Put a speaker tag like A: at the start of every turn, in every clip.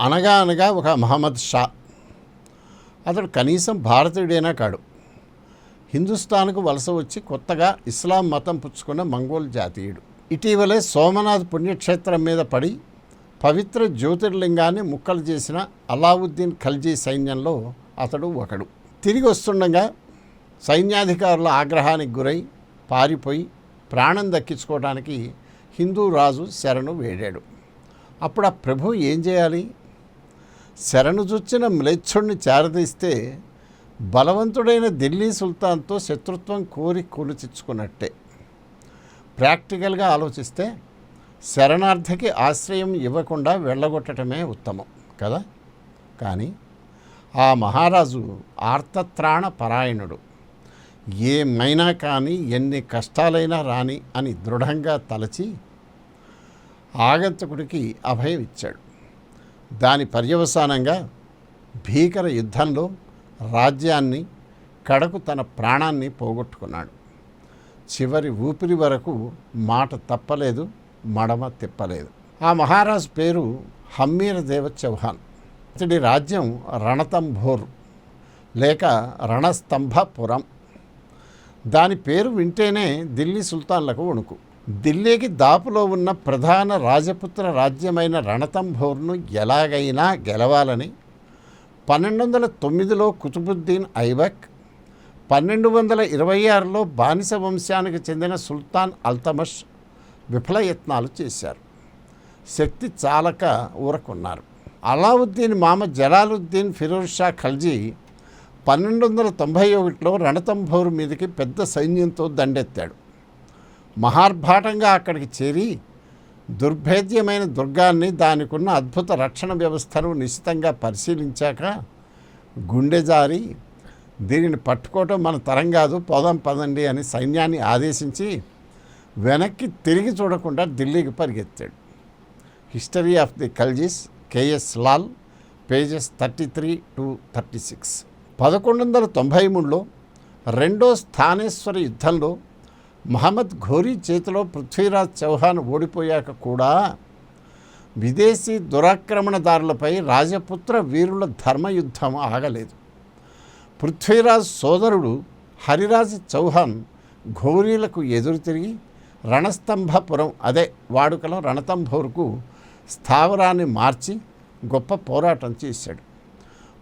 A: అనగా అనగా ఒక మహమ్మద్ షా. అతడు కనీసం భారతీయుడైనా కాడు. హిందుస్థాన్కు వలస వచ్చి కొత్తగా ఇస్లాం మతం పుచ్చుకున్న మంగోల్ జాతీయుడు. ఇటీవలే సోమనాథ్ పుణ్యక్షేత్రం మీద పడి పవిత్ర జ్యోతిర్లింగాన్ని ముక్కలు చేసిన అలావుద్దీన్ ఖల్జీ సైన్యంలో అతడు ఒకడు. తిరిగి వస్తుండగా సైన్యాధికారుల ఆగ్రహానికి గురై పారిపోయి ప్రాణం దక్కించుకోవడానికి హిందూ రాజు శరణు వేడాడు. అప్పుడు ఆ ప్రభు ఏం చేయాలి? శరణు చొచ్చిన మ్లేచ్ఛుడిని చేరదీస్తే బలవంతుడైన ఢిల్లీ సుల్తాన్తో శత్రుత్వం కోరి కొని తెచ్చుకున్నట్టే ప్రాక్టికల్గా ఆలోచిస్తే శరణార్థికి ఆశ్రయం ఇవ్వకుండా వెళ్ళగొట్టడమే ఉత్తమం కదా? కానీ ఆ మహారాజు ఆర్తత్రాణ పరాయణుడు. ఏమైనా కానీ ఎన్ని కష్టాలైనా రాని అని దృఢంగా తలచి ఆగంతకుడికి అభయం ఇచ్చాడు దాని పర్యవసానంగా భీకర యుద్ధంలో రాజ్యాన్ని కడకు తన ప్రాణాన్ని పోగొట్టుకున్నాడు. చివరి ఊపిరి వరకు మాట తప్పలేదు మడమ తిప్పలేదు. ఆ మహారాజు పేరు హమ్మీర దేవ చౌహాన్ అతడి రాజ్యం రణతంభోర్ లేక రణస్తంభపురం. దాని పేరు వింటేనే ఢిల్లీ సుల్తాన్లకు వణుకు. ఢిల్లీకి దాపులో ఉన్న ప్రధాన రాజపుత్ర రాజ్యమైన రణతంభోర్ను ఎలాగైనా గెలవాలని పన్నెండు వందల తొమ్మిదిలో కుతుబుద్దీన్ ఐబక్ పన్నెండు వందల ఇరవై ఆరులో బానిస వంశానికి చెందిన సుల్తాన్ అల్తమష్ విఫలయత్నాలు చేశారు. శక్తి చాలక ఊరకున్నారు. అలావుద్దీన్ మామ జలాలుద్దీన్ ఫిరోజ్ షా ఖల్జీ పన్నెండు వందల తొంభై ఒకటిలో రణతంభోర్ మీదకి పెద్ద సైన్యంతో దండెత్తాడు. మహార్భాటంగా అక్కడికి చేరి దుర్భేద్యమైన దుర్గాన్ని దానికున్న అద్భుత రక్షణ వ్యవస్థను నిశితంగా పరిశీలించాక గుండె జారి దీనిని పట్టుకోవటం మన తరం కాదు పోదాం పదండి అని సైన్యాన్ని ఆదేశించి వెనక్కి తిరిగి చూడకుండా ఢిల్లీకి పరిగెత్తాడు. History of the Khaljis K S Lal pages thirty three to thirty six. పదకొండు వందల తొంభై మూడులో రెండో స్థానేశ్వర యుద్ధంలో మహమ్మద్ ఘోరీ చేతిలో పృథ్వీరాజ్ చౌహాన్ ఓడిపోయాక కూడా విదేశీ దురాక్రమణదారులపై రాజపుత్ర వీరుల ధర్మయుద్ధం ఆగలేదు. పృథ్వీరాజ్ సోదరుడు హరిరాజ్ చౌహాన్ ఘోరీలకు ఎదురు తిరిగి రణస్తంభపురం అదే వాడుకలో రణతంభోర్కు స్థావరాన్ని మార్చి గొప్ప పోరాటం చేశాడు.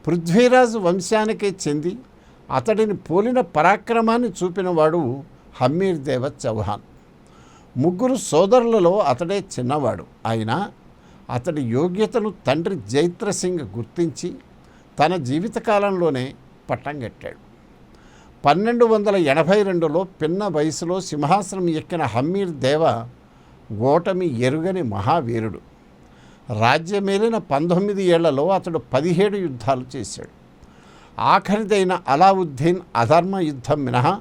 A: పృథ్వీరాజు వంశానికే చెంది అతడిని పోలిన పరాక్రమాన్ని చూపినవాడు హమ్మీర్ దేవ చౌహాన్. ముగ్గురు సోదరులలో అతడే చిన్నవాడు. అయినా అతడి యోగ్యతను తండ్రి జైత్ర సింగ్ గుర్తించి తన జీవితకాలంలోనే పట్టం కట్టాడు పన్నెండు వందల ఎనభై రెండులో పిన్న వయసులో సింహాసనం ఎక్కిన హమ్మీర్ దేవ ఓటమి ఎరుగని మహావీరుడు. రాజ్యమేలిన పంతొమ్మిది ఏళ్ళలో అతడు పదిహేడు యుద్ధాలు చేశాడు. ఆఖరిదైన అలావుద్దీన్ అధర్మ యుద్ధం మినహా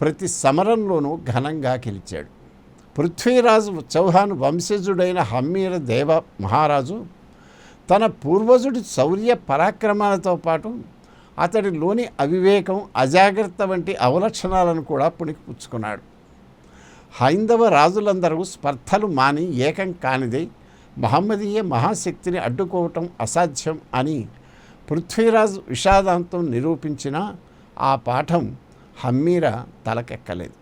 A: ప్రతి సమరంలోనూ ఘనంగా గెలిచాడు. పృథ్వీరాజు చౌహాన్ వంశజుడైన హమ్మీర దేవ మహారాజు తన పూర్వజుడి శౌర్య పరాక్రమాలతో పాటు అతడిలోని అవివేకం అజాగ్రత్త వంటి అవలక్షణాలను కూడా పుణికిపుచ్చుకున్నాడు. హైందవ రాజులందరూ స్పర్ధలు మాని ఏకం కానిదే మహమ్మదీయ మహాశక్తిని అడ్డుకోవటం అసాధ్యం అని పృథ్వీరాజు విషాదాంతం నిరూపించిన ఆ పాఠం హమ్మీర తలకెక్కలేదు.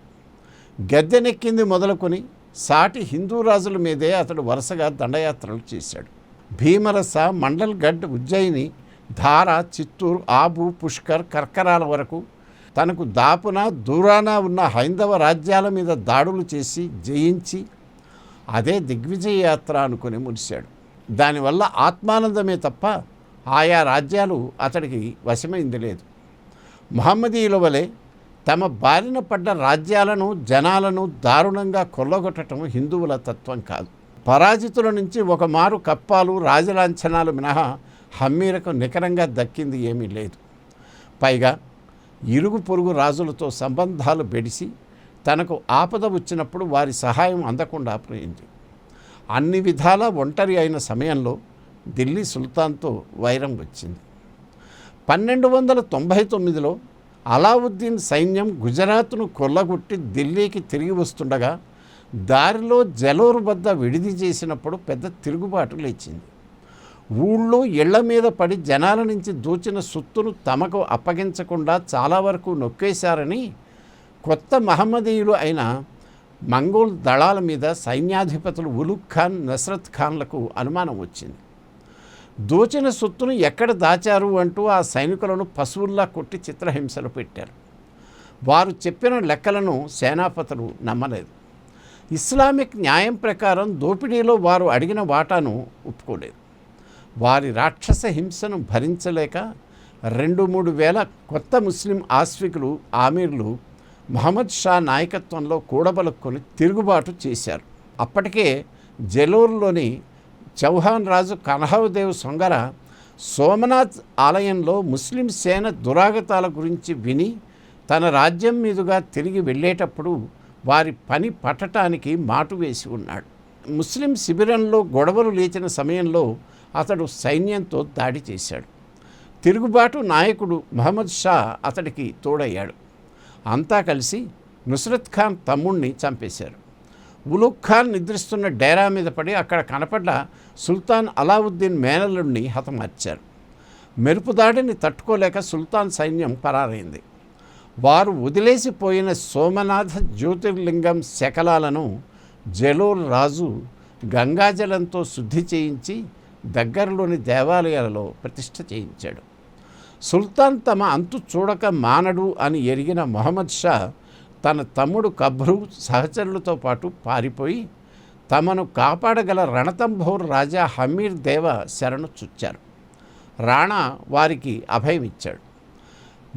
A: గద్దెనెక్కింది మొదలుకొని సాటి హిందూ రాజుల మీదే అతడు వరుసగా దండయాత్రలు చేశాడు. భీమరస మండల్గఢ్ ఉజ్జయిని ధార చిత్తూరు ఆబు పుష్కర్ కర్కరాల వరకు తనకు దాపున దూరాన ఉన్న హైందవ రాజ్యాల మీద దాడులు చేసి జయించి అదే దిగ్విజయ యాత్ర అనుకుని మురిశాడు దానివల్ల ఆత్మానందమే తప్ప ఆయా రాజ్యాలు అతడికి వశమైంది లేదు. మహమ్మదీయుల వలె తమ బారిన పడ్డ రాజ్యాలను జనాలను దారుణంగా కొల్లగొట్టడం హిందువుల తత్వం కాదు. పరాజితుల నుంచి ఒక మారు కప్పాలు రాజలాంఛనాలు మినహా హమ్మీరకు నికరంగా దక్కింది ఏమీ లేదు. పైగా ఇరుగు పొరుగు రాజులతో సంబంధాలు బెడిసి తనకు ఆపద వచ్చినప్పుడు వారి సహాయం అందకుండా పోయింది. అన్ని విధాలా ఒంటరి అయిన సమయంలో ఢిల్లీ సుల్తాన్తో వైరం వచ్చింది. పన్నెండు వందల తొంభై తొమ్మిదిలో అలావుద్దీన్ సైన్యం గుజరాత్ను కొల్లగొట్టి ఢిల్లీకి తిరిగి వస్తుండగా దారిలో జలోర్ వద్ద విడిది చేసినప్పుడు పెద్ద తిరుగుబాటు లేచింది. ఊళ్ళో ఇళ్ళ మీద పడి జనాల నుంచి దోచిన సొత్తును తమకు అప్పగించకుండా చాలా వరకు నొక్కేశారని కొత్త మహమ్మదీయులు అయిన మంగోల్ దళాల మీద సైన్యాధిపతులు ఉలుగ్ ఖాన్ నస్రత్ ఖాన్లకు అనుమానం వచ్చింది. దోచిన సొత్తును ఎక్కడ దాచారు అంటూ ఆ సైనికులను పశువుల్లా కొట్టి చిత్రహింసలు పెట్టారు. వారు చెప్పిన లెక్కలను సేనాపతులు నమ్మలేదు. ఇస్లామిక్ న్యాయం ప్రకారం దోపిడీలో వారు అడిగిన వాటాను ఒప్పుకోలేదు. వారి రాక్షస హింసను భరించలేక రెండు మూడు వేల కొత్త ముస్లిం ఆశ్వికులు ఆమీర్లు మహమ్మద్ షా నాయకత్వంలో కూడబలుక్కొని తిరుగుబాటు చేశారు. అప్పటికే జలూర్లోని చౌహాన్ రాజు కన్హవదేవ్ సొంగర సోమనాథ్ ఆలయంలో ముస్లిం సేన దురాగతాల గురించి విని తన రాజ్యం మీదుగా తిరిగి వెళ్ళేటప్పుడు వారి పని పట్టటానికి మాటు వేసి ఉన్నాడు. ముస్లిం శిబిరంలో గొడవలు లేచిన సమయంలో అతడు సైన్యంతో దాడి చేశాడు. తిరుగుబాటు నాయకుడు మహమ్మద్ షా అతడికి తోడయ్యాడు. అంతా కలిసి నుస్రత్ ఖాన్ తమ్ముణ్ణి చంపేశారు. ఉలుగ్ ఖాన్ నిద్రిస్తున్న డేరా మీద పడి అక్కడ కనపడ్డ సుల్తాన్ అలావుద్దీన్ మేనల్లుడిని హతమార్చారు. మెరుపు దాడిని తట్టుకోలేక సుల్తాన్ సైన్యం పరారైంది. వారు వదిలేసిపోయిన సోమనాథ జ్యోతిర్లింగం శకలాలను జలోల్ రాజు గంగాజలంతో శుద్ధి చేయించి దగ్గరలోని దేవాలయాలలో ప్రతిష్ఠ చేయించాడు. సుల్తాన్ తమ అంతు చూడక మానడు అని ఎరిగిన మొహమ్మద్ షా తన తమ్ముడు కబ్రు సహచరులతో పాటు పారిపోయి తమను కాపాడగల రణతంభోర్ రాజా హమీర్ దేవ శరణు చుచ్చారు. రాణా వారికి అభయం ఇచ్చాడు.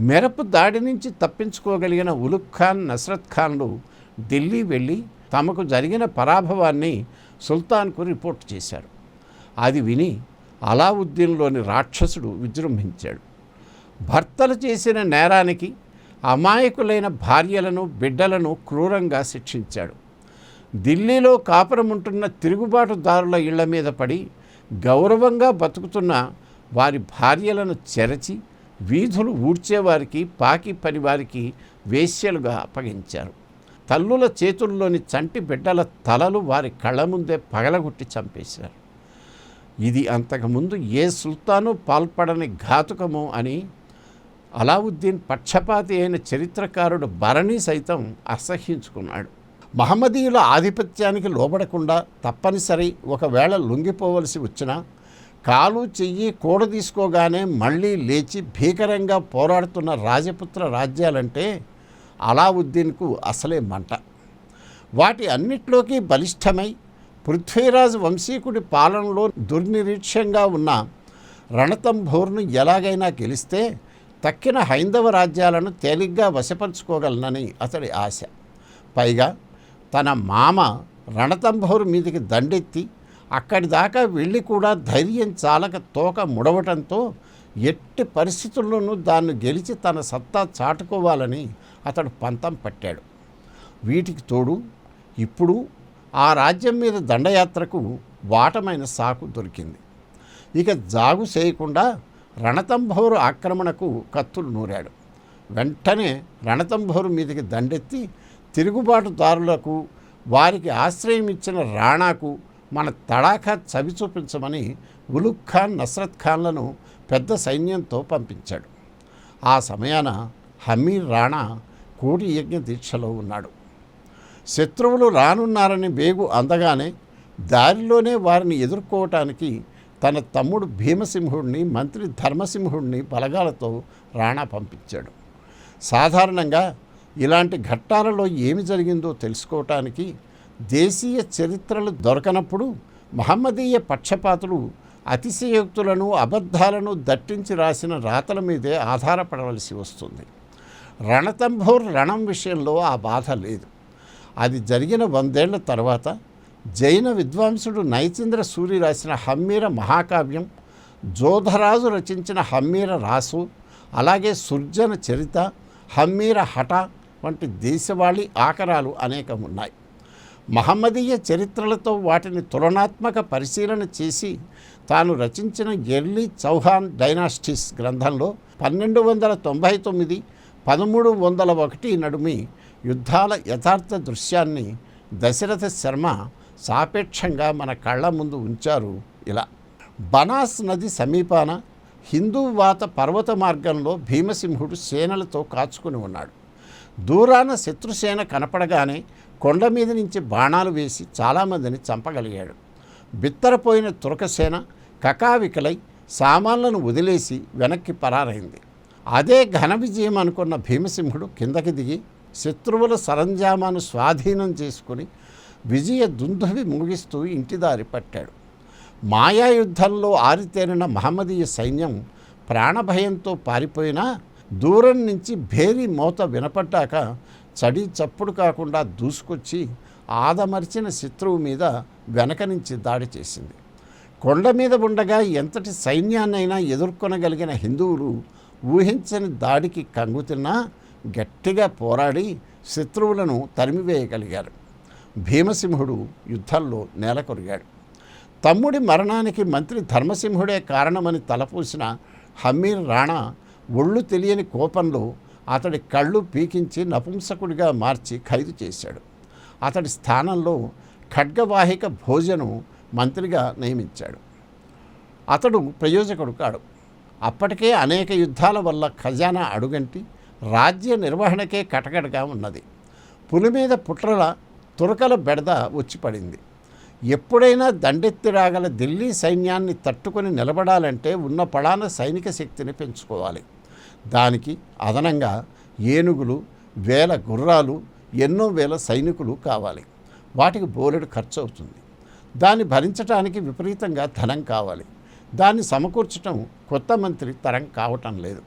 A: మెరపు దాడి నుంచి తప్పించుకోగలిగిన ఉలుక్ ఖాన్ నస్రత్ ఖాన్లు ఢిల్లీ వెళ్ళి తమకు జరిగిన పరాభవాన్ని సుల్తాన్కు రిపోర్ట్ చేశారు. అది విని అలావుద్దీన్లోని రాక్షసుడు విజృంభించాడు. భర్తలు చేసిన నేరానికి అమాయకులైన భార్యలను బిడ్డలను క్రూరంగా శిక్షించాడు. ఢిల్లీలో కాపురముంటున్న తిరుగుబాటుదారుల ఇళ్ళ మీద పడి గౌరవంగా బతుకుతున్న వారి భార్యలను చెరచి వీధులు ఊడ్చేవారికి పాకి పనివారికి వేశ్యలుగా అప్పగించారు. తల్లుల చేతుల్లోని చంటి బిడ్డల తలలు వారి కళ్ళ ముందే పగలగొట్టి చంపేశారు. ఇది అంతకుముందు ఏ సుల్తాను పాల్పడని ఘాతుకము అని అలావుద్దీన్ పక్షపాతి అయిన చరిత్రకారుడు భరణి సైతం అసహ్యించుకున్నాడు. మహమ్మదీయుల ఆధిపత్యానికి లోబడకుండా తప్పనిసరి ఒకవేళ లొంగిపోవలసి వచ్చినా కాలు చెయ్యి కూడ తీసుకోగానే మళ్ళీ లేచి భీకరంగా పోరాడుతున్న రాజపుత్ర రాజ్యాలంటే అలావుద్దీన్కు అసలే మంట. వాటి అన్నిట్లోకి బలిష్టమై పృథ్వీరాజ్ వంశీకుడి పాలనలో దుర్నిరీక్ష్యంగా ఉన్న రణతంభోర్ను ఎలాగైనా గెలిస్తే తక్కిన హైందవ రాజ్యాలను తేలిగ్గా వశపరుచుకోగలనని అతడి ఆశ. పైగా తన మామ రణతంభోర్ మీదికి దండెత్తి అక్కడి దాకా వెళ్ళి కూడా ధైర్యం చాలక తోక ముడవటంతో ఎట్టి పరిస్థితుల్లోనూ దాన్ని గెలిచి తన సత్తా చాటుకోవాలని అతడు పంతం పట్టాడు. వీటికి తోడు ఇప్పుడు ఆ రాజ్యం మీద దండయాత్రకు వాటమైన సాకు దొరికింది. ఇక జాగు చేయకుండా రణతంభోరు ఆక్రమణకు కత్తులు నూరాడు. వెంటనే రణతంభోరు మీదకి దండెత్తి తిరుగుబాటుదారులకు వారికి ఆశ్రయం ఇచ్చిన రాణాకు మన తడాఖా చవి చూపించమని ఉలుగ్ ఖాన్ నస్రత్ ఖాన్లను పెద్ద సైన్యంతో పంపించాడు. ఆ సమయాన హమీర్ రాణా కోటి యజ్ఞ దీక్షలో ఉన్నాడు. శత్రువులు రానున్నారని వేగు అందగానే దారిలోనే వారిని ఎదుర్కోవటానికి తన తమ్ముడు భీమసింహుడిని మంత్రి ధర్మసింహుడిని బలగాలతో రాణా పంపించాడు. సాధారణంగా ఇలాంటి ఘట్టాలలో ఏమి జరిగిందో తెలుసుకోవటానికి దేశీయ చరిత్రలు దొరకనప్పుడు మహమ్మదీయ పక్షపాతులు అతిశయోక్తులను అబద్ధాలను దట్టించి రాసిన రాతల మీదే ఆధారపడవలసి వస్తుంది. రణతంభోర్ రణం విషయంలో ఆ బాధ లేదు. అది జరిగిన వందేళ్ళ తర్వాత జైన విద్వాంసుడు నైచంద్ర సూరి రాసిన హమ్మీర మహాకావ్యం జోధరాజు రచించిన హమ్మీర రాసు అలాగే సుర్జన చరిత హమ్మీర హఠ వంటి దేశవాళీ ఆకరాలు అనేకం ఉన్నాయి మహమ్మదీయ చరిత్రలతో వాటిని తులనాత్మక పరిశీలన చేసి తాను రచించిన ఎర్లీ చౌహాన్ డైనాస్టిస్ గ్రంథంలో పన్నెండు వందల తొంభై తొమ్మిది పదమూడు వందల ఒకటి నడుమి యుద్ధాల యథార్థ దృశ్యాన్ని దశరథ శర్మ సాపేక్షంగా మన కళ్ళ ముందు ఉంచారు ఇలా. బనాస్ నది సమీపాన హిందూవాత పర్వత మార్గంలో భీమసింహుడు సేనలతో కాచుకుని ఉన్నాడు. దూరాన శత్రుసేన కనపడగానే కొండ మీద నుంచి బాణాలు వేసి చాలామందిని చంపగలిగాడు. బిత్తరపోయిన తురకసేన కకావికలై సామాన్లను వదిలేసి వెనక్కి పరారైంది. అదే ఘన విజయం అనుకున్న భీమసింహుడు కిందకి దిగి శత్రువుల సరంజామాను స్వాధీనం చేసుకుని విజయ దుందువి ముగిస్తూ ఇంటిదారి పట్టాడు. మాయాయుద్ధంలో ఆరితేరిన మహమ్మదీయ సైన్యం ప్రాణభయంతో పారిపోయినా దూరం నుంచి భేరి మోత వినపడ్డాక చడి చప్పుడు కాకుండా దూసుకొచ్చి ఆదమర్చిన శత్రువు మీద వెనక నుంచి దాడి చేసింది. కొండ మీద ఉండగా ఎంతటి సైన్యాన్నైనా ఎదుర్కొనగలిగిన హిందువులు ఊహించని దాడికి కంగుతిన్నా గట్టిగా పోరాడి శత్రువులను తరిమివేయగలిగారు. భీమసింహుడు యుద్ధంలో నేలకొరిగాడు. తమ్ముడి మరణానికి మంత్రి ధర్మసింహుడే కారణమని తలపూసిన హమీర్ రాణా ఒళ్ళు తెలియని కోపంలో అతడి కళ్ళు పీకించి నపుంసకుడిగా మార్చి ఖైదు చేశాడు. అతడి స్థానంలో ఖడ్గవాహిక భోజను మంత్రిగా నియమించాడు. అతడు ప్రయోజకుడు కాడు. అప్పటికే అనేక యుద్ధాల వల్ల ఖజానా అడుగంటి రాజ్య నిర్వహణకే కటకటగా ఉన్నది. పులి మీద పుట్రల తురకల బెడద వచ్చి పడింది. ఎప్పుడైనా దండెత్తి రాగల ఢిల్లీ సైన్యాన్ని తట్టుకొని నిలబడాలంటే ఉన్న పడాన సైనిక శక్తిని పెంచుకోవాలి. దానికి అదనంగా ఏనుగులు వేల గుర్రాలు ఎన్నో వేల సైనికులు కావాలి. వాటికి బోలెడు ఖర్చు అవుతుంది. దాన్ని భరించడానికి విపరీతంగా ధనం కావాలి. దాన్ని సమకూర్చటం కొత్త మంత్రి తరం కావటం లేదు.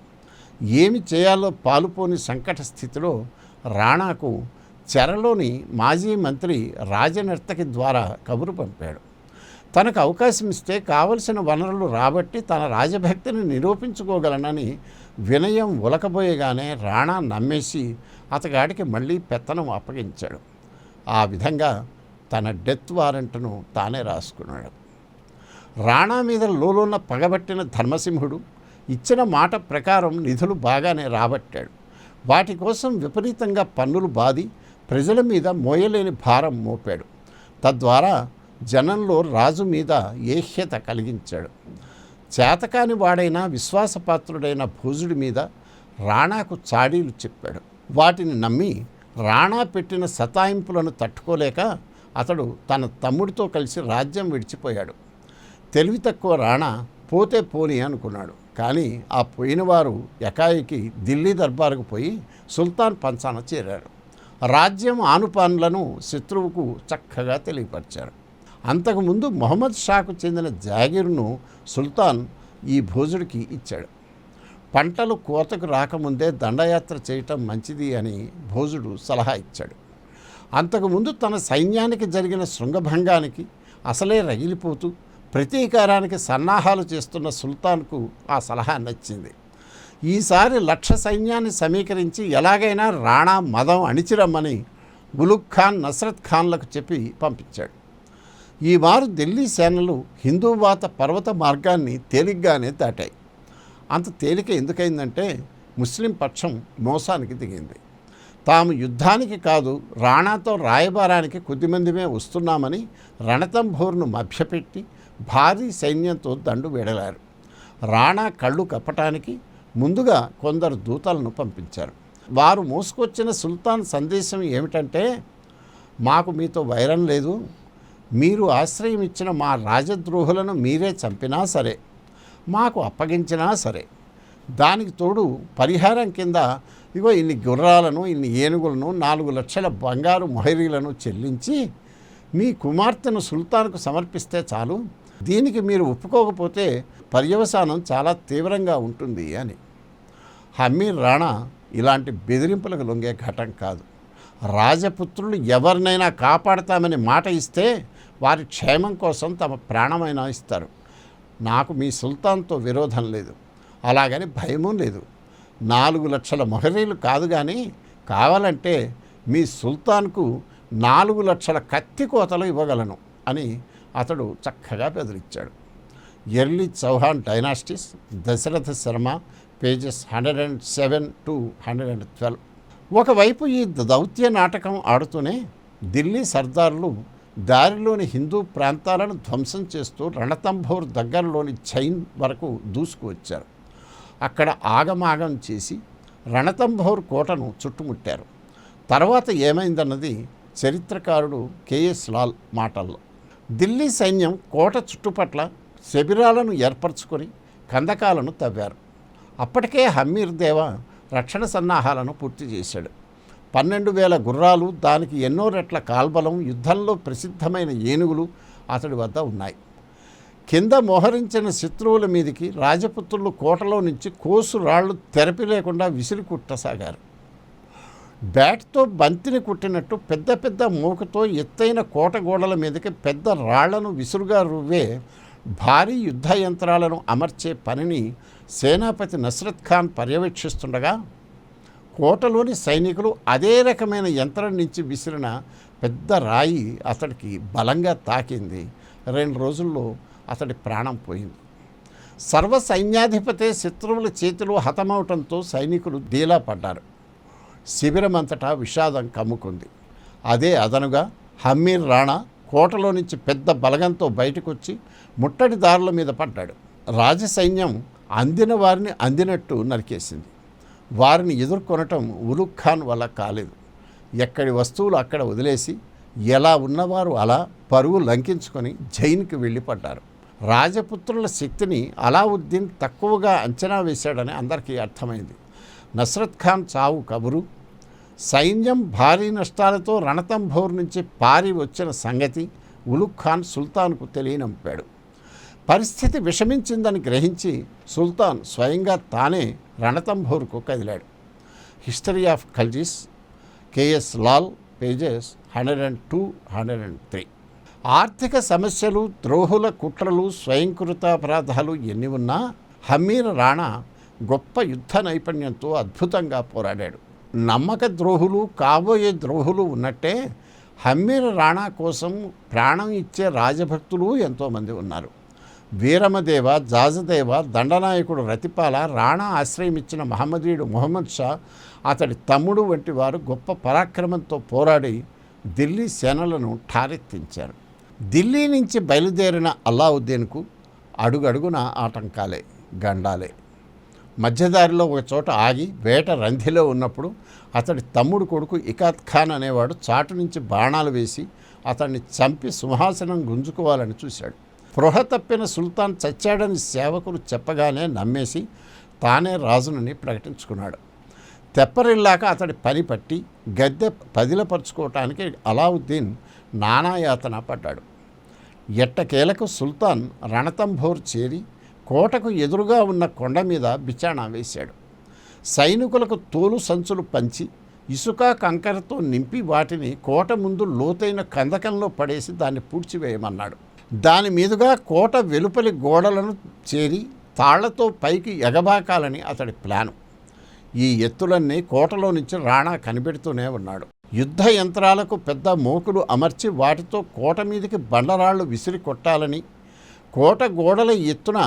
A: ఏమి చేయాలో పాలుపోని సంకట స్థితిలో రాణాకు చెరలోని మాజీ మంత్రి రాజనర్తకి ద్వారా కబురు పంపాడు. తనకు అవకాశం ఇస్తే కావలసిన వనరులు రాబట్టి తన రాజభక్తిని నిరూపించుకోగలనని వినయం ఉలకబోయగానే రాణా నమ్మేసి అతగాడికి మళ్ళీ పెత్తనం అప్పగించాడు. ఆ విధంగా తన డెత్ వారెంట్ను తానే రాసుకున్నాడు. రాణా మీద లోలున్న పగబట్టిన ధర్మసింహుడు ఇచ్చిన మాట ప్రకారం నిధులు బాగానే రాబట్టాడు. వాటి కోసం విపరీతంగా పన్నులు బాది ప్రజల మీద మోయలేని భారం మోపాడు. తద్వారా జనంలో రాజు మీద ఏహ్యత కలిగించాడు. చేతకాని వాడైన విశ్వాసపాత్రుడైన భోజుడి మీద రాణాకు చాడీలు చెప్పాడు. వాటిని నమ్మి రాణా పెట్టిన సతాయింపులను తట్టుకోలేక అతడు తన తమ్ముడితో కలిసి రాజ్యం విడిచిపోయాడు. తెలివి తక్కువ రాణా పోతే పోని అనుకున్నాడు. కానీ ఆ పోయినవారు ఎకాయికి ఢిల్లీ దర్బారుకు పోయి సుల్తాన్ పంచాన చేరారు. రాజ్యం ఆనుపానులను శత్రువుకు చక్కగా తెలియపరిచారు. అంతకుముందు మొహమ్మద్ షాకు చెందిన జాగీర్ను సుల్తాన్ ఈ భోజుడికి ఇచ్చాడు. పంటలు కోతకు రాకముందే దండయాత్ర చేయటం మంచిది అని భోజుడు సలహా ఇచ్చాడు. అంతకుముందు తన సైన్యానికి జరిగిన శృంగభంగానికి అసలే రగిలిపోతూ ప్రతీకారానికి సన్నాహాలు చేస్తున్న సుల్తాన్కు ఆ సలహా నచ్చింది. ఈసారి లక్ష సైన్యాన్ని సమీకరించి ఎలాగైనా రాణా మదం అణిచిరమ్మని గులుక్ ఖాన్ నస్రత్ ఖాన్లకు చెప్పి పంపించాడు. ఈ వారు ఢిల్లీ సేనలు హిందూవాత పర్వత మార్గాన్ని తేలిగ్గానే దాటాయి. అంత తేలిక ఎందుకైందంటే ముస్లిం పక్షం మోసానికి దిగింది. తాము యుద్ధానికి కాదు రాణాతో రాయబారానికి కొద్దిమందిమే వస్తున్నామని రణతంభోర్ను మభ్యపెట్టి భారీ సైన్యంతో దండు వేడలారు. రాణా కళ్ళు కప్పటానికి ముందుగా కొందరు దూతలను పంపించారు. వారు మోసుకొచ్చిన సుల్తాన్ సందేశం ఏమిటంటే మాకు మీతో వైరం లేదు మీరు ఆశ్రయం ఇచ్చిన మా రాజద్రోహులను మీరే చంపినా సరే మాకు అప్పగించినా సరే దానికి తోడు పరిహారం కింద ఇగో ఇన్ని గుర్రాలను ఇన్ని ఏనుగులను నాలుగు లక్షల బంగారు మొహరీలను చెల్లించి మీ కుమార్తెను సుల్తాన్కు సమర్పిస్తే చాలు. దీనికి మీరు ఒప్పుకోకపోతే పర్యవసానం చాలా తీవ్రంగా ఉంటుంది అని. హమీర్ రాణా ఇలాంటి బెదిరింపులకు లొంగే ఘటం కాదు. రాజపుత్రులు ఎవరినైనా కాపాడతామని మాట ఇస్తే వారి క్షేమం కోసం తమ ప్రాణమైన ఇస్తారు. నాకు మీ సుల్తాన్తో విరోధం లేదు. అలాగని భయమూ లేదు. నాలుగు లక్షల మొహరీలు కాదు కానీ కావాలంటే మీ సుల్తాన్కు నాలుగు లక్షల కత్తి కోతలు ఇవ్వగలను అని అతడు చక్కగా బెదిరించాడు early Chauhan dynasties Dasharatha Sharma pages hundred and seven to hundred and twelve. ఒకవైపు ఈ దౌత్య నాటకం ఆడుతూనే ఢిల్లీ సర్దార్లు దారిలోని హిందూ ప్రాంతాలను ధ్వంసం చేస్తూ రణతంభోర్ దగ్గరలోని చైన్ వరకు దూసుకువచ్చారు అక్కడ ఆగమాగం చేసి రణతంబోర్ కోటను చుట్టుముట్టారు. తర్వాత ఏమైందన్నది చరిత్రకారుడు కేఎస్ లాల్ మాటల్లో. ఢిల్లీ సైన్యం కోట చుట్టుపట్ల శిబిరాలను ఏర్పరచుకొని కందకాలను తవ్వారు. అప్పటికే హమ్మీర్ దేవ రక్షణ సన్నాహాలను పూర్తి చేశాడు. పన్నెండు వేల గుర్రాలు దానికి ఎన్నో రెట్ల కాల్బలం యుద్ధంలో ప్రసిద్ధమైన ఏనుగులు అతడి వద్ద ఉన్నాయి. కింద మోహరించిన శత్రువుల మీదికి రాజపుత్రులు కోటలో నుంచి కోసు రాళ్ళు తెరపి లేకుండా విసిరి కుట్టసాగారు. బ్యాట్తో బంతిని కుట్టినట్టు పెద్ద పెద్ద మూకతో ఎత్తైన కోట గోడల మీదకి పెద్ద రాళ్ళను విసురుగా రువ్వే భారీ యుద్ధ యంత్రాలను అమర్చే పనిని సేనాపతి నస్రత్ ఖాన్ పర్యవేక్షిస్తుండగా కోటలోని సైనికులు అదే రకమైన యంత్రం నుంచి విసిరిన పెద్ద రాయి అతడికి బలంగా తాకింది. రెండు రోజుల్లో అతడి ప్రాణం పోయింది. సర్వ సైన్యాధిపతే శత్రువుల చేతిలో హతమవటంతో సైనికులు డీలా పడ్డారు. శిబిరమంతటా విషాదం కమ్ముకుంది. అదే అదనుగా హమ్మీర్ రాణా కోటలో నుంచి పెద్ద బలగంతో బయటకొచ్చి ముట్టడి దారుల మీద పడ్డాడు. రాజసైన్యం అందిన వారిని అందినట్టు నరికేసింది. వారిని ఎదుర్కొనటం ఉలుగ్ ఖాన్ వల్ల కాలేదు. ఎక్కడి వస్తువులు అక్కడ వదిలేసి ఎలా ఉన్నవారు అలా పరువు లంకించుకొని జైన్కి వెళ్ళిపడ్డారు. రాజపుత్రుల శక్తిని అలావుద్దీన్ తక్కువగా అంచనా వేశాడని అందరికీ అర్థమైంది. నస్రత్ ఖాన్ చావు కబురు. సైన్యం భారీ నష్టాలతో రణతంభోర్ నుంచి పారి వచ్చిన సంగతి ఉలుగ్ ఖాన్ సుల్తాన్కు తెలియనంపాడు. పరిస్థితి విషమించిందని గ్రహించి సుల్తాన్ స్వయంగా తానే రణతంభూర్కు కదిలాడు. History of Khaljis K S Lal pages hundred and two hundred and three. ఆర్థిక సమస్యలు ద్రోహుల కుట్రలు స్వయంకృతాపరాధాలు ఎన్ని ఉన్నా హమీర్ రాణా గొప్ప యుద్ధ నైపుణ్యంతో అద్భుతంగా పోరాడాడు. నమ్మక ద్రోహులు కాబోయే ద్రోహులు ఉన్నట్టే హమ్మీర్ రాణా కోసం ప్రాణం ఇచ్చే రాజభక్తులు ఎంతోమంది ఉన్నారు. వీరమదేవ జాజదేవ దండనాయకుడు రతిపాల రాణా ఆశ్రయమిచ్చిన మహమ్మదీయుడు మొహమ్మద్ షా అతడి తమ్ముడు వంటి వారు గొప్ప పరాక్రమంతో పోరాడి ఢిల్లీ సేనలను ఠారెత్తించారు. ఢిల్లీ నుంచి బయలుదేరిన అల్లావుద్దీన్కు అడుగడుగున ఆటంకాలే గండాలే. మధ్యదారిలో ఒక చోట ఆగి వేట రంధిలో ఉన్నప్పుడు అతడి తమ్ముడు కొడుకు ఇకాత్ ఖాన్ అనేవాడు చాటు నుంచి బాణాలు వేసి అతన్ని చంపి సింహాసనం గుంజుకోవాలని చూశాడు. స్పృహ తప్పిన సుల్తాన్ చచ్చాడని సేవకులు చెప్పగానే నమ్మేసి తానే రాజునని ప్రకటించుకున్నాడు. తెప్పరిల్లాక అతడి పని పట్టి గద్దె పదిలపరుచుకోవటానికి అలావుద్దీన్ నానాయాతన పడ్డాడు. ఎట్టకేలకు సుల్తాన్ రణతంభోర్ చేరి కోటకు ఎదురుగా ఉన్న కొండ మీద బిచాణా వేశాడు. సైనికులకు తోలు సంచులు పంచి ఇసుక కంకరతో నింపి వాటిని కోట ముందు లోతైన కందకంలో పడేసి దాన్ని పూడ్చివేయమన్నాడు. దాని మీదుగా కోట వెలుపలి గోడలను చేరి తాళ్ళతో పైకి ఎగబాకాలని అతడి ప్లాను. ఈ ఎత్తులన్నీ కోటలో నుంచి రాణా కనిపెడుతూనే ఉన్నాడు. యుద్ధ యంత్రాలకు పెద్ద మోకులు అమర్చి వాటితో కోట మీదకి బండరాళ్ళు విసిరి కొట్టాలని కోట గోడల ఎత్తున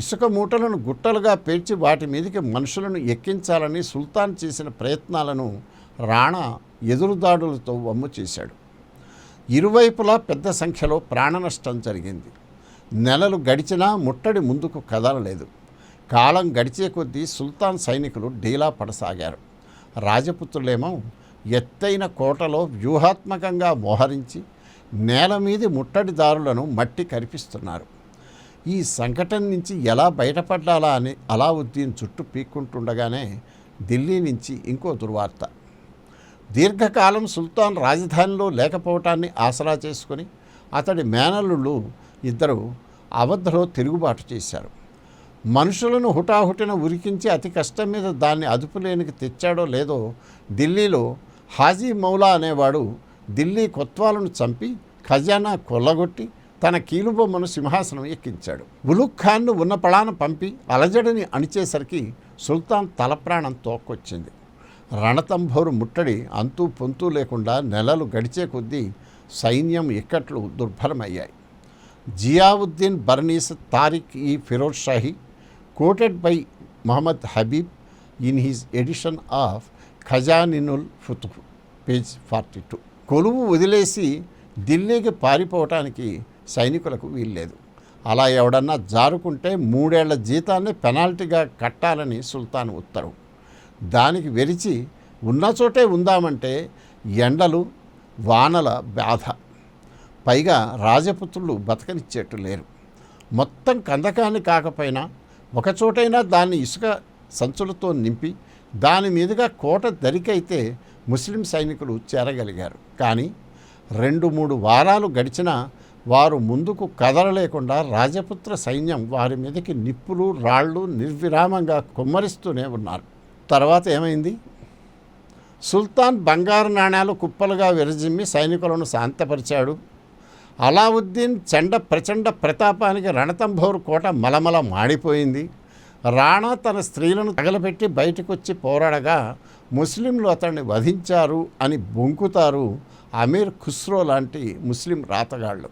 A: ఇసుక మూటలను గుట్టలుగా పేర్చి వాటి మీదకి మనుషులను ఎక్కించాలని సుల్తాన్ చేసిన ప్రయత్నాలను రాణా ఎదురుదాడులతో వమ్ము చేశాడు. ఇరువైపులా పెద్ద సంఖ్యలో ప్రాణనష్టం జరిగింది. నెలలు గడిచినా ముట్టడి ముందుకు కదలలేదు. కాలం గడిచే కొద్దీ సుల్తాన్ సైనికులు డీలా పడసాగారు. రాజపుత్రులేమో ఎత్తైన కోటలో వ్యూహాత్మకంగా మోహరించి నేల మీది ముట్టడిదారులను మట్టి కరిపిస్తున్నారు. ఈ సంఘటన నుంచి ఎలా బయటపడ్డాలా అని అలావుద్దీన్ చుట్టూ పీక్కుంటుండగానే ఢిల్లీ నుంచి ఇంకో దుర్వార్త. దీర్ఘకాలం సుల్తాన్ రాజధానిలో లేకపోవటాన్ని ఆసరా చేసుకుని అతడి మేనల్లుళ్ళు ఇద్దరు అవధ్లో తిరుగుబాటు చేశారు. మనుషులను హుటాహుటిన ఉరికించి అతి కష్టం మీద దాన్ని అదుపులేనికి తెచ్చాడో లేదో ఢిల్లీలో హాజీ మౌలా అనేవాడు ఢిల్లీ కొత్వాలను చంపి ఖజానా కొల్లగొట్టి తన కీలుబొమ్మను సింహాసనం ఎక్కించాడు. ఉలుక్ ఖాన్ను ఉన్న పళాన పంపి అలజడిని అణిచేసరికి సుల్తాన్ తలప్రాణం తోక్కొచ్చింది. రణతంభోరు ముట్టడి అంతూ పొంతూ లేకుండా నెలలు గడిచే కొద్దీ సైన్యం ఇక్కట్లు దుర్బలమయ్యాయి జియావుద్దీన్ బర్నీస్ తారిక్ ఈ Firoz Shahi quoted by Mohammad Habib in his edition of Khazainul Futuh page forty two. కొలువు వదిలేసి ఢిల్లీకి పారిపోవటానికి సైనికులకు వీల్లేదు. అలా ఎవడన్నా జారుకుంటే మూడేళ్ళ జీతాన్ని పెనాల్టీగా కట్టాలని సుల్తాన్ ఉత్తర్వు దానికి వెరిచి ఉన్న చోటే ఉందామంటే ఎండలు వానల బాధ. పైగా రాజపుత్రులు బతకనిచ్చేట్టు లేరు. మొత్తం కందకాన్ని కాకపోయినా ఒకచోటైనా దాన్ని ఇసుక సంచులతో నింపి దాని మీదుగా కోట దరికైతే ముస్లిం సైనికులు చేరగలిగారు. కానీ రెండు మూడు వారాలు గడిచినా వారు ముందుకు కదలలేకుండా రాజపుత్ర సైన్యం వారి మీదకి నిప్పులు రాళ్ళు నిర్విరామంగా కుమ్మరిస్తూనే ఉన్నారు. తర్వాత ఏమైంది? సుల్తాన్ బంగారు నాణ్యాలు కుప్పలుగా విరజిమ్మి సైనికులను శాంతపరిచాడు. అలావుద్దీన్ చండ ప్రచండ ప్రతాపానికి రణతంభోరు కోట మలమల మాడిపోయింది. రాణా తన స్త్రీలను తగలబెట్టి బయటకొచ్చి పోరాడగా ముస్లింలు అతన్ని వధించారు అని బొంకుతారు అమీర్ ఖుస్రో లాంటి ముస్లిం రాతగాళ్ళు.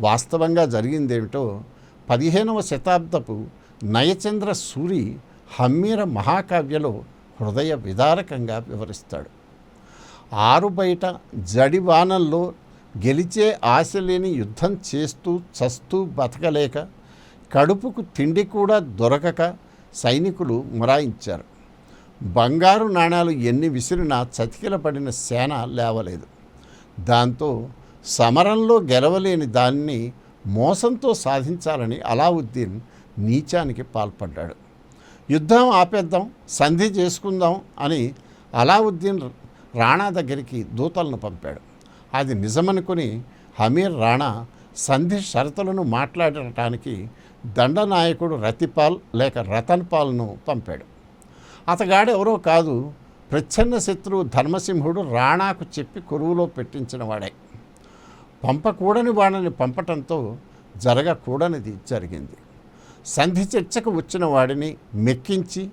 A: వాస్తవంగా జరిగిందేమిటో పదిహేనవ శతాబ్దపు నయచంద్ర సూరి హమ్మీర మహాకావ్యలో హృదయ విదారకంగా వివరిస్తాడు. ఆరు బయట జడివానంలో గెలిచే ఆశ లేని యుద్ధం చేస్తూ చస్తూ బతకలేక కడుపుకు తిండి కూడా దొరకక సైనికులు మొరాయించారు. బంగారు నాణాలు ఎన్ని విసిరినా చతికిల పడిన సేన లేవలేదు. దాంతో సమరంలో గెలవలేని దాన్ని మోసంతో సాధించాలని అలావుద్దీన్ నీచానికి పాల్పడ్డాడు. యుద్ధం ఆపేద్దాం సంధి చేసుకుందాం అని అలావుద్దీన్ రాణా దగ్గరికి దూతలను పంపాడు. అది నిజమనుకుని హమీర్ రాణా సంధి షరతులను మాట్లాడటానికి దండనాయకుడు రతిపాల్ లేక రతన్ పాల్ను పంపాడు. అతగాడు ఎవరో కాదు ప్రచ్ఛన్న శత్రువు ధర్మసింహుడు రాణాకు చెప్పి కొరువులో పెట్టించిన వాడే. పంపకూడని వాడిని పంపటంతో జరగకూడనిది జరిగింది. సంధి చర్చకు వచ్చిన వాడిని మెక్కించి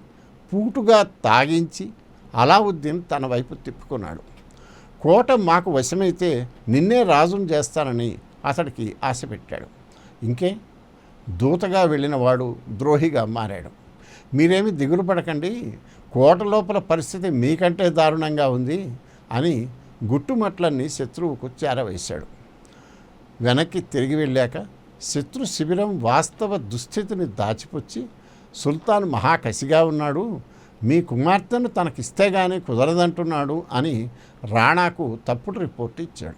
A: పూటుగా తాగించి అలావుద్దీన్ తన వైపు తిప్పుకున్నాడు. కోట మాకు వశమైతే నిన్నే రాజును చేస్తానని అతడికి ఆశ పెట్టాడు. ఇంకే దూతగా వెళ్ళిన వాడు ద్రోహిగా మారాడు. మీరేమి దిగులు పడకండి కోట లోపల పరిస్థితి మీకంటే దారుణంగా ఉంది అని గుట్టుమట్లన్నీ శత్రువుకు చేరవేశాడు. వెనక్కి తిరిగి వెళ్ళాక శత్రు శిబిరం వాస్తవ దుస్థితిని దాచిపుచ్చి సుల్తాన్ మహాకసిగా ఉన్నాడు. మీ కుమార్తెను తనకిస్తే గానీ కుదరదంటున్నాడు అని రాణాకు తప్పుడు రిపోర్ట్ ఇచ్చాడు.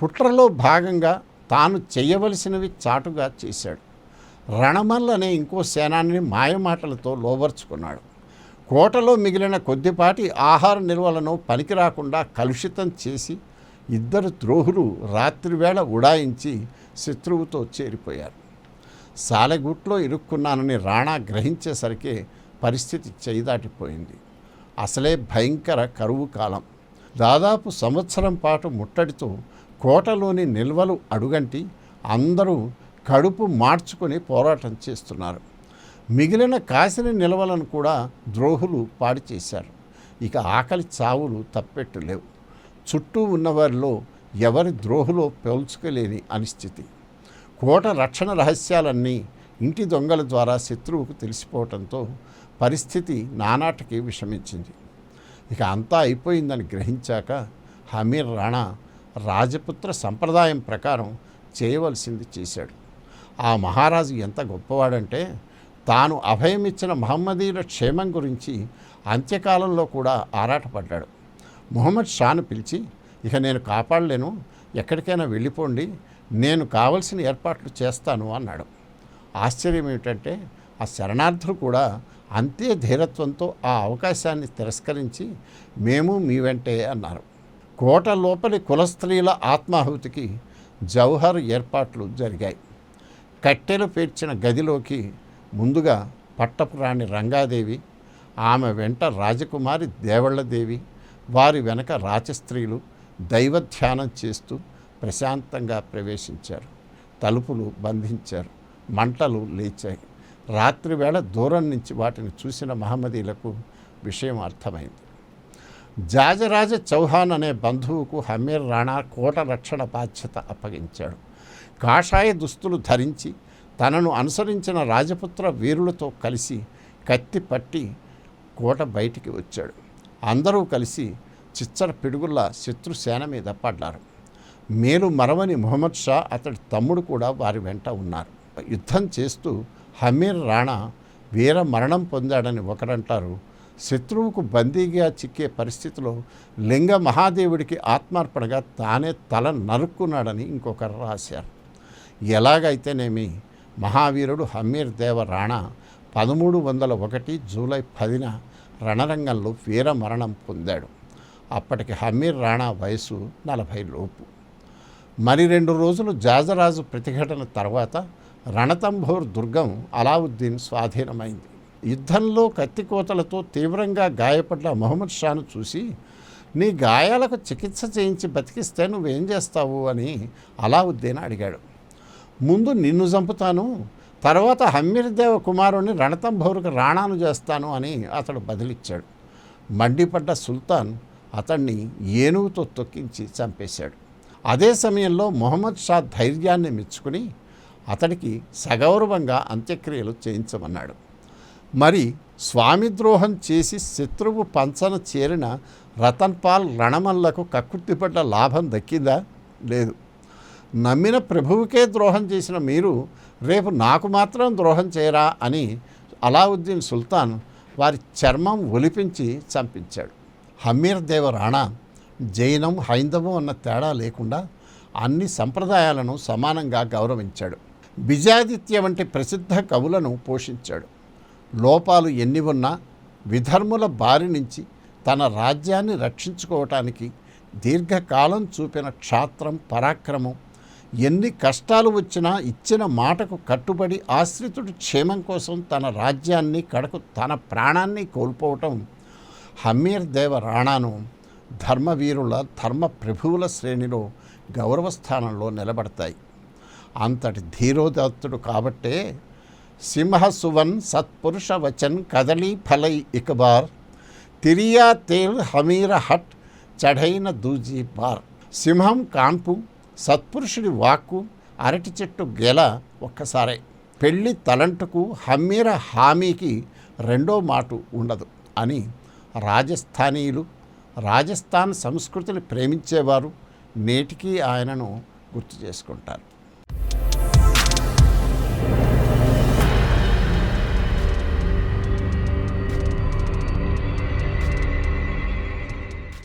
A: కుట్రలో భాగంగా తాను చేయవలసినవి చాటుగా చేశాడు. రణమల్ అనే ఇంకో సేనాన్ని మాయమాటలతో లోబర్చుకున్నాడు. కోటలో మిగిలిన కొద్దిపాటి ఆహార నిల్వలను పనికి రాకుండా కలుషితం చేసి ఇద్దరు ద్రోహులు రాత్రివేళ ఉడాయించి శత్రువుతో చేరిపోయారు. సాలెగుట్లో ఇరుక్కున్నానని రాణా గ్రహించేసరికి పరిస్థితి చేయిదాటిపోయింది. అసలే భయంకర కరువు కాలం. దాదాపు సంవత్సరం పాటు ముట్టడితో కోటలోని నిల్వలు అడుగంటి అందరూ కడుపు మార్చుకొని పోరాటం చేస్తున్నారు. మిగిలిన కాసిన నిల్వలను కూడా ద్రోహులు పాడు చేశారు. ఇక ఆకలి చావులు తప్పెట్టు లేవు. చుట్టూ ఉన్నవారిలో ఎవరి ద్రోహులో పోల్చుకోలేని అనిస్థితి కోట రక్షణ రహస్యాలన్నీ ఇంటి దొంగల ద్వారా శత్రువుకు తెలిసిపోవటంతో పరిస్థితి నానాటికి విషమించింది. ఇక అంతా అయిపోయిందని గ్రహించాక హమీర్ రాణా రాజపుత్ర సంప్రదాయం ప్రకారం చేయవలసింది చేశాడు. ఆ మహారాజు ఎంత గొప్పవాడంటే తాను అభయమిచ్చిన మహమ్మదీయుల క్షేమం గురించి అంత్యకాలంలో కూడా ఆరాటపడ్డాడు. మొహమ్మద్ షాను పిలిచి ఇక నేను కాపాడలేను ఎక్కడికైనా వెళ్ళిపోండి నేను కావలసిన ఏర్పాట్లు చేస్తాను అన్నాడు. ఆశ్చర్యం ఏమిటంటే ఆ శరణార్థులు కూడా అంతే ధీరత్వంతో ఆ అవకాశాన్ని తిరస్కరించి మేము మీ వెంటే అన్నారు. కోట లోపలి కులస్త్రీల ఆత్మాహుతికి జౌహర్ ఏర్పాట్లు జరిగాయి. కట్టెలు పేర్చిన గదిలోకి ముందుగా పట్టపురాణి రంగాదేవి ఆమె వెంట రాజకుమారి దేవళ్ళదేవి వారి వెనక రాచస్త్రీలు దైవధ్యానం చేస్తూ ప్రశాంతంగా ప్రవేశించారు. తలుపులు బంధించారు. మంటలు లేచాయి. రాత్రివేళ దూరం నుంచి వాటిని చూసిన మహమ్మదీలకు విషయం అర్థమైంది. జాజరాజ చౌహాన్ అనే బంధువుకు హమీర్ రాణా కోట రక్షణ బాధ్యత అప్పగించాడు. కాషాయ దుస్తులు ధరించి తనను అనుసరించిన రాజపుత్ర వీరులతో కలిసి కత్తి పట్టి కోట బయటికి వచ్చాడు. అందరూ కలిసి చిచ్చర పిడుగుల్లా శత్రుసేన మీద పడ్డారు. మేలు మరవని ముహమ్మద్ షా అతడి తమ్ముడు కూడా వారి వెంట ఉన్నారు. యుద్ధం చేస్తూ హమీర్ రాణా వీర మరణం పొందాడని ఒకరంటారు. శత్రువుకు బందీగా చిక్కే పరిస్థితిలో లింగ మహాదేవుడికి ఆత్మార్పణగా తానే తల నరుక్కున్నాడని ఇంకొకరు రాశారు. ఎలాగైతేనేమి మహావీరుడు హమీర్ దేవ రాణా పదమూడు వందల ఒకటి జూలై పదిన రణరంగంలో వీర మరణం పొందాడు. అప్పటికి హమీర్ రాణా వయసు నలభై లోపు. మరి రెండు రోజులు జాజరాజు ప్రతిఘటన తర్వాత రణతంబోర్ దుర్గం అలావుద్దీన్ స్వాధీనమైంది. యుద్ధంలో కత్తికోతలతో తీవ్రంగా గాయపడ్డ మొహమ్మద్ షాను చూసి నీ గాయాలకు చికిత్స చేయించి బతికిస్తే నువ్వేం చేస్తావు? అని అలావుద్దీన్ అడిగాడు. ముందు నిన్ను చంపుతాను తర్వాత హమ్మీర్దేవ కుమారుని రణతంభోరుకు రాణాను చేస్తాను అని అతడు బదిలిచ్చాడు. మండిపడ్డ సుల్తాన్ అతన్ని ఏనుగుతో తొక్కించి చంపేశాడు. అదే సమయంలో మొహమ్మద్ షా ధైర్యాన్ని మెచ్చుకుని అతడికి సగౌరవంగా అంత్యక్రియలు చేయించమన్నాడు. మరి స్వామి ద్రోహం చేసి శత్రువు పంచన చేరిన రతన్పాల్ రణమల్లకు కక్కుర్తిపడ్డ లాభం దక్కిందా? లేదు. నమ్మిన ప్రభువుకే ద్రోహం చేసిన మీరు రేపు నాకు మాత్రం ద్రోహం చేయరా అని అలావుద్దీన్ సుల్తాన్ వారి చర్మం ఒలిపించి చంపించాడు. హమీర్ దేవ రాణా జైనం హైందవం అన్న తేడా లేకుండా అన్ని సంప్రదాయాలను సమానంగా గౌరవించాడు. బిజాదిత్య వంటి ప్రసిద్ధ కవులను పోషించాడు. లోపాలు ఎన్ని ఉన్నా విధర్ముల బారి నుంచి తన రాజ్యాన్ని రక్షించుకోవటానికి దీర్ఘకాలం చూపిన క్షాత్రం పరాక్రమం ఎన్ని కష్టాలు వచ్చినా ఇచ్చిన మాటకు కట్టుబడి ఆశ్రితుడి క్షేమం కోసం తన రాజ్యాన్ని కడకు తన ప్రాణాన్ని కోల్పోవటం హమీర్ దేవ రాణాను ధర్మవీరుల ధర్మ ప్రభువుల శ్రేణిలో గౌరవ స్థానంలో నిలబడతాయి. అంతటి ధీరోదత్తుడు కాబట్టే సింహ సువన్ సత్పురుష వచన్ కదలీ ఫలై ఇకబార్ తిరియా తేల్ హమీర హట్ చఢైన దూజీ బార్. సింహం కాన్పు సత్పురుషుడి వాక్కు అరటి చెట్టు గెల ఒక్కసారే. పెళ్ళి తలంటుకు హమ్మీర హామీకి రెండో మాటు ఉండదు అని రాజస్థానీయులు రాజస్థాన్ సంస్కృతిని ప్రేమించేవారు నేటికీ ఆయనను గుర్తు చేసుకుంటారు.